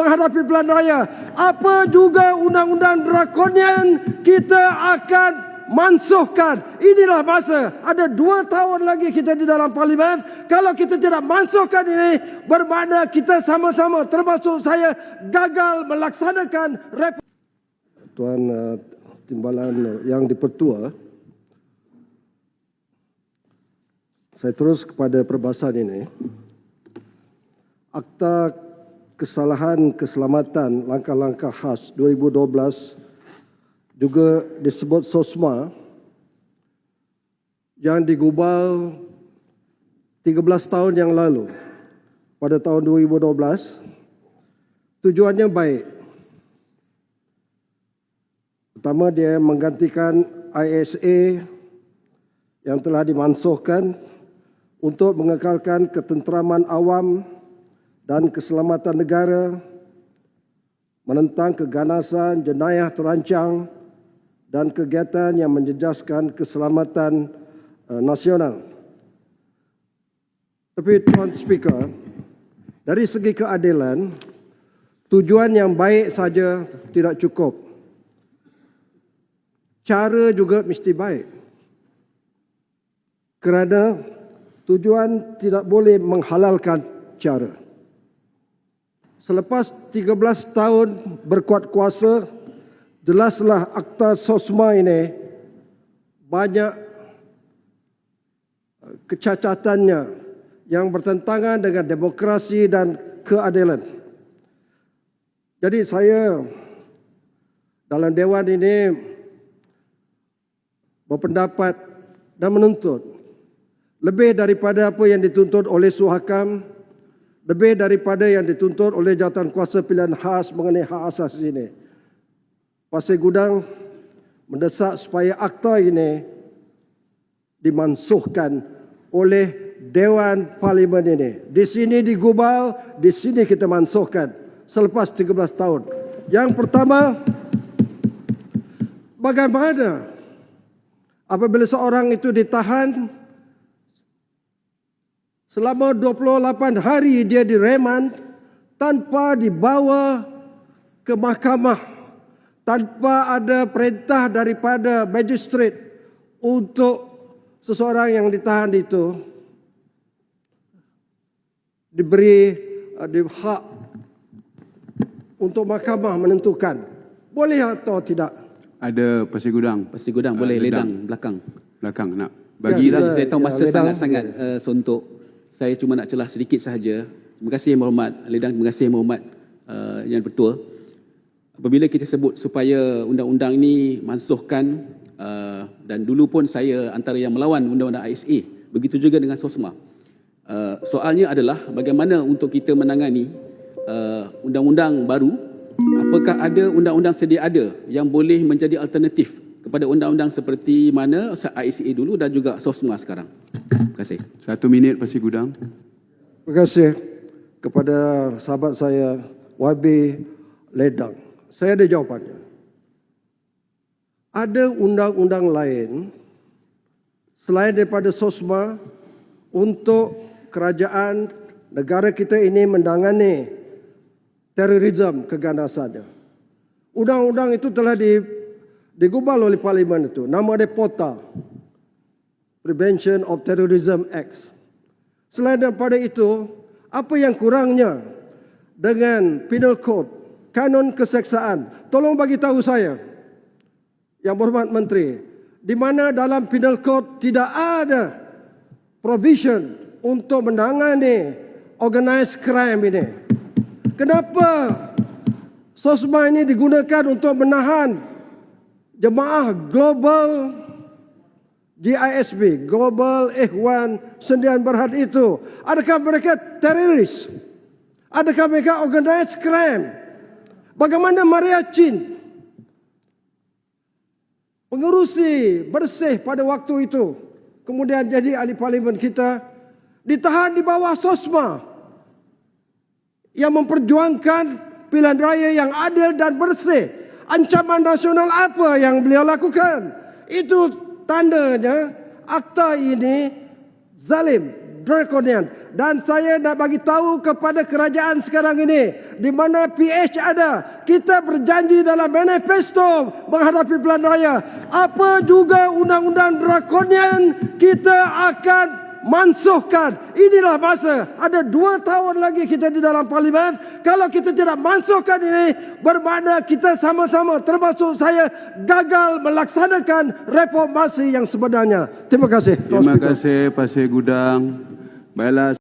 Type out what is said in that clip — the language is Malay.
menghadapi pilihan raya. Apa juga undang-undang drakonian kita akan mansuhkan. Inilah masa. Ada dua tahun lagi kita di dalam parlimen. Kalau kita tidak mansuhkan ini, bermakna kita sama-sama termasuk saya gagal melaksanakan Tuan uh, Timbalan yang dipertua, saya terus kepada perbahasan ini. Akta Kesalahan Keselamatan Langkah-Langkah Khas 2012 juga disebut SOSMA yang digubal 13 tahun yang lalu. Pada tahun 2012 tujuannya baik. Pertama dia menggantikan ISA yang telah dimansuhkan untuk mengekalkan ketenteraman awam dan keselamatan negara menentang keganasan jenayah terancang dan kegiatan yang menjejaskan keselamatan uh, nasional. Tapi Tuan Speaker, dari segi keadilan, tujuan yang baik saja tidak cukup. Cara juga mesti baik. Kerana tujuan tidak boleh menghalalkan cara. Selepas 13 tahun berkuat kuasa, jelaslah akta sosma ini banyak eh, kecacatannya yang bertentangan dengan demokrasi dan keadilan. Jadi saya dalam dewan ini berpendapat dan menuntut lebih daripada apa yang dituntut oleh Suhakam, lebih daripada yang dituntut oleh jawatan kuasa pilihan khas mengenai hak asasi ini. Pasir Gudang mendesak supaya akta ini dimansuhkan oleh Dewan Parlimen ini. Di sini digubal, di sini kita mansuhkan selepas 13 tahun. Yang pertama, bagaimana apabila seorang itu ditahan selama 28 hari dia diremand tanpa dibawa ke mahkamah tanpa ada perintah daripada magistrate untuk seseorang yang ditahan itu diberi uh, di hak untuk mahkamah menentukan boleh atau tidak. Ada pasir gudang. Pasti gudang Ah, boleh ledang. ledang belakang. Belakang nak Ya, bagi sila. Saya, saya tahu ya, masa ledang. sangat-sangat uh, sontok. Saya cuma nak celah sedikit sahaja. Terima kasih Yang Berhormat Ledang, terima kasih Berhormat uh, Yang Bertua. Apabila kita sebut supaya undang-undang ini mansuhkan uh, dan dulu pun saya antara yang melawan undang-undang ISA. Begitu juga dengan SOSMA. Uh, soalnya adalah bagaimana untuk kita menangani uh, undang-undang baru apakah ada undang-undang sedia ada yang boleh menjadi alternatif kepada undang-undang seperti mana ICA dulu dan juga SOSMA sekarang. Terima kasih. Satu minit pasir gudang. Terima kasih kepada sahabat saya YB Ledang. Saya ada jawapannya. Ada undang-undang lain selain daripada SOSMA untuk kerajaan negara kita ini mendangani terorisme keganasannya. Undang-undang itu telah di, digubal oleh parlimen itu. Nama dia POTA. Prevention of Terrorism Act. Selain daripada itu, apa yang kurangnya dengan penal code, kanun keseksaan? Tolong bagi tahu saya, yang berhormat menteri, di mana dalam penal code tidak ada provision untuk menangani organized crime ini. Kenapa SOSMA ini digunakan untuk menahan jemaah global GISB, Global Ikhwan Sendian Berhad itu. Adakah mereka teroris? Adakah mereka organized crime? Bagaimana Maria Chin? Pengerusi bersih pada waktu itu. Kemudian jadi ahli parlimen kita. Ditahan di bawah SOSMA. Yang memperjuangkan pilihan raya yang adil dan bersih. Ancaman nasional apa yang beliau lakukan? Itu tandanya akta ini zalim, drakonian dan saya nak bagi tahu kepada kerajaan sekarang ini di mana PH ada kita berjanji dalam manifesto menghadapi pilihan raya apa juga undang-undang drakonian kita akan mansuhkan. Inilah masa. Ada dua tahun lagi kita di dalam parlimen. Kalau kita tidak mansuhkan ini, bermakna kita sama-sama termasuk saya gagal melaksanakan reformasi yang sebenarnya. Terima kasih. Terima kasih Pasir Gudang. Baiklah